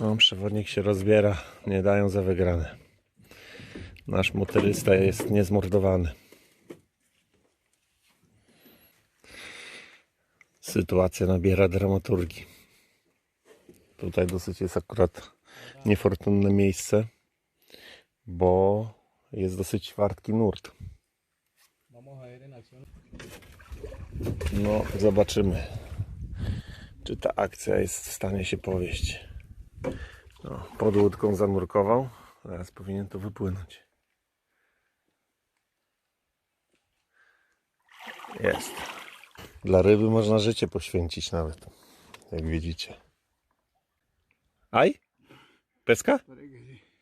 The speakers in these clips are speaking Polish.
No, przewodnik się rozbiera, nie dają za wygrane. Nasz motorysta jest niezmordowany. Sytuacja nabiera dramaturgii. Tutaj dosyć jest akurat niefortunne miejsce, bo jest dosyć wartki nurt. No, zobaczymy, czy ta akcja jest w stanie się powieść. No, pod łódką zanurkował, teraz powinien to wypłynąć. Jest. Dla ryby można życie poświęcić nawet, jak widzicie. Aj? Peska?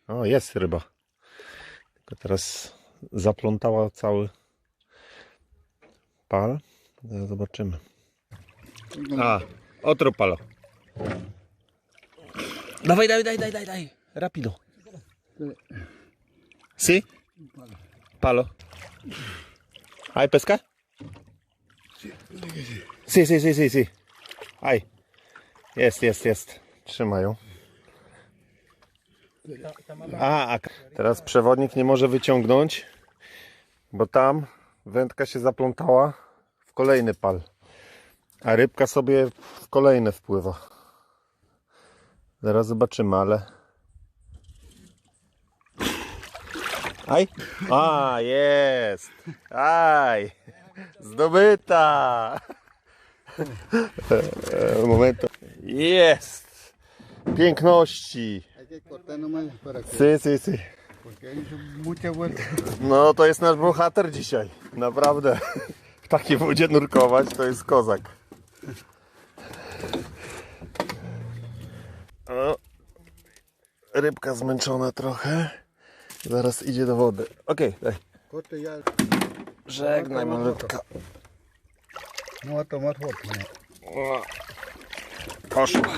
O, jest ryba. Tylko teraz zaplątała cały pal. Zobaczymy. A, otro palo. Dawaj, daj, daj, daj, daj, daj. Rapido. Si? Palo. Hay pesca? Si, si, si, si, si. Aj. Jest, jest, jest. Trzymają. A, a teraz przewodnik nie może wyciągnąć, bo tam wędka się zaplątała w kolejny pal, a rybka sobie w kolejne wpływa. Zaraz zobaczymy, ale... Aj! A, jest! Aj! Zdobyta! Momentu. Jest! Piękności! Hay mucha vuelta. No to jest nasz bohater dzisiaj. Naprawdę. W takiej wodzie nurkować to jest kozak. O, rybka zmęczona trochę. Zaraz idzie do wody. Okej, daj. Corte ya, Żegnaj malutka. no va a tomar foto. no. O, Poszła.